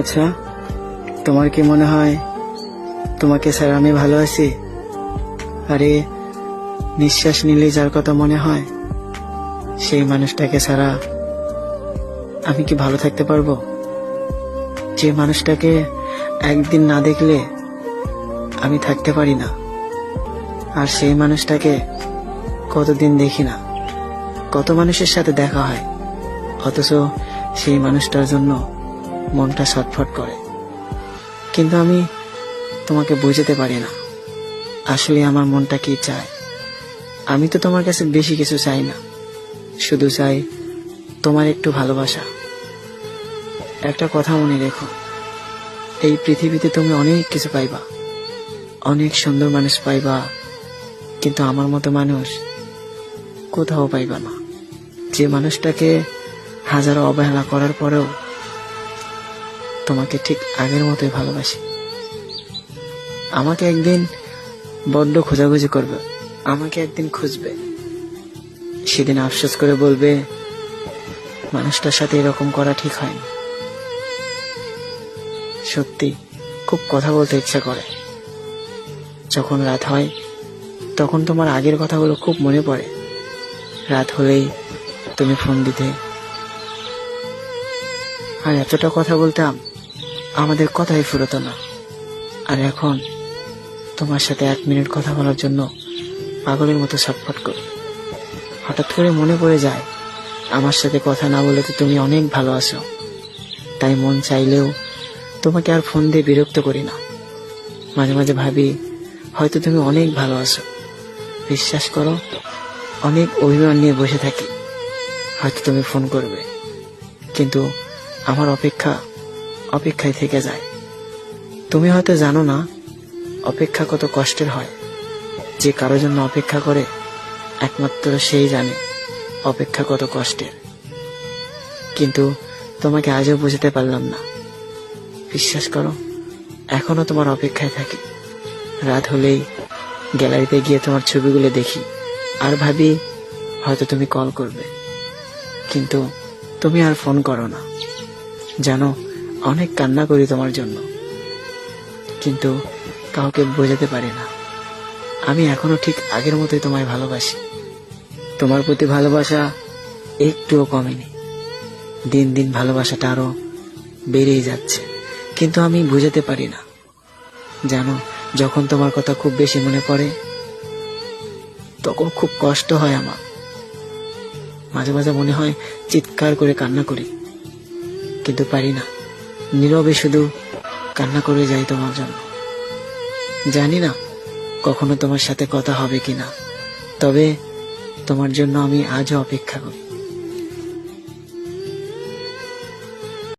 আচ্ছা তোমার কি মনে হয় তোমাকে স্যার আমি ভালো আছি আরে, নিঃশ্বাস নিলে যার কথা মনে হয়, সেই মানুষটাকে ছাড়া আমি কি ভালো থাকতে পারব? যে মানুষটাকে একদিন না দেখলে আমি থাকতে পারি না, আর সেই মানুষটাকে কতদিন দেখি না। কত মানুষের সাথে দেখা হয়, অথচ সেই মানুষটার জন্য মনটা ছটফট করে। কিন্তু আমি তোমাকে বুঝতে পারি না। আসলে আমার মনটা কি চায়? আমি তো তোমার কাছে বেশি কিছু চাই না। শুধু চাই তোমার একটু ভালোবাসা। একটা কথা মনে রেখো। এই পৃথিবীতে তুমি অনেক কিছু পাইবা। অনেক সুন্দর মানুষ পাইবা। কিন্তু আমার মতো মানুষ কোথাও পাইবা না। যে মানুষটাকে হাজারো অবহেলা করার পরেও তোমাকে ঠিক আগের মতোই ভালোবাসি। আমাকে একদিন বড্ড খোঁজাখুঁজি করবে। আমাকে একদিন খুঁজবে। সেদিন আফসোস করে বলবে, মানুষটার সাথে এরকম করা ঠিক হয়নি সত্যি, খুব কথা বলতে ইচ্ছা করে। যখন রাত হয়, তখন তোমার আগের কথাগুলো খুব মনে পড়ে। রাত হলেই তুমি ফোন দিতে। আর এতটা কথা বলতাম আমাদের কথাই ফুরতো না। আর এখন তোমার সাথে এক মিনিট কথা বলার জন্য পাগলের মতো ছটফট করি। হঠাৎ করে মনে পড়ে যায়, আমার সাথে কথা না বলে তো তুমি অনেক ভালো আছো। তাই মন চাইলেও তোমাকে আর ফোন দিয়ে বিরক্ত করি না। মাঝে মাঝে ভাবি, হয়তো তুমি অনেক ভালো আছো। বিশ্বাস করো, অনেক অভিমান নিয়ে বসে থাকি। হয়তো তুমি ফোন করবে। কিন্তু আমার অপেক্ষা অপেক্ষায় থেকে যায়। তুমি হয়তো জানো না, অপেক্ষা কত কষ্টের হয়। যে কারোর জন্য অপেক্ষা করে, একমাত্র সেই জানে অপেক্ষা কত কষ্টের। কিন্তু তোমাকে আজও বুঝতে পারলাম না। বিশ্বাস করো, এখনও তোমার অপেক্ষায় থাকি। রাত হলেই গ্যালারিতে গিয়ে তোমার ছবিগুলো দেখি। আর ভাবি, হয়তো তুমি কল করবে। কিন্তু তুমি আর ফোন করো না। জানো অনেক কান্না করি তোমার জন্য। কিন্তু কাউকে বোঝাতে পারি না। আমি এখনও ঠিক আগের মতোই তোমায় ভালোবাসি। তোমার প্রতি ভালোবাসা একটুও কমেনি। দিন দিন ভালোবাসাটা আরও বেড়েই যাচ্ছে। কিন্তু আমি বুঝাতে পারি না। জানো, যখন তোমার কথা খুব বেশি মনে পড়ে, তখন খুব কষ্ট হয় আমার। মাঝে মাঝে মনে হয় চিৎকার করে কান্না করি। কিন্তু পারি না। নীরবে শুধু কান্না করে যাই তোমার জন্য। জানি না কখনো তোমার সাথে কথা হবে কিনা, তবে তোমার জন্য আমি আজও অপেক্ষা করি।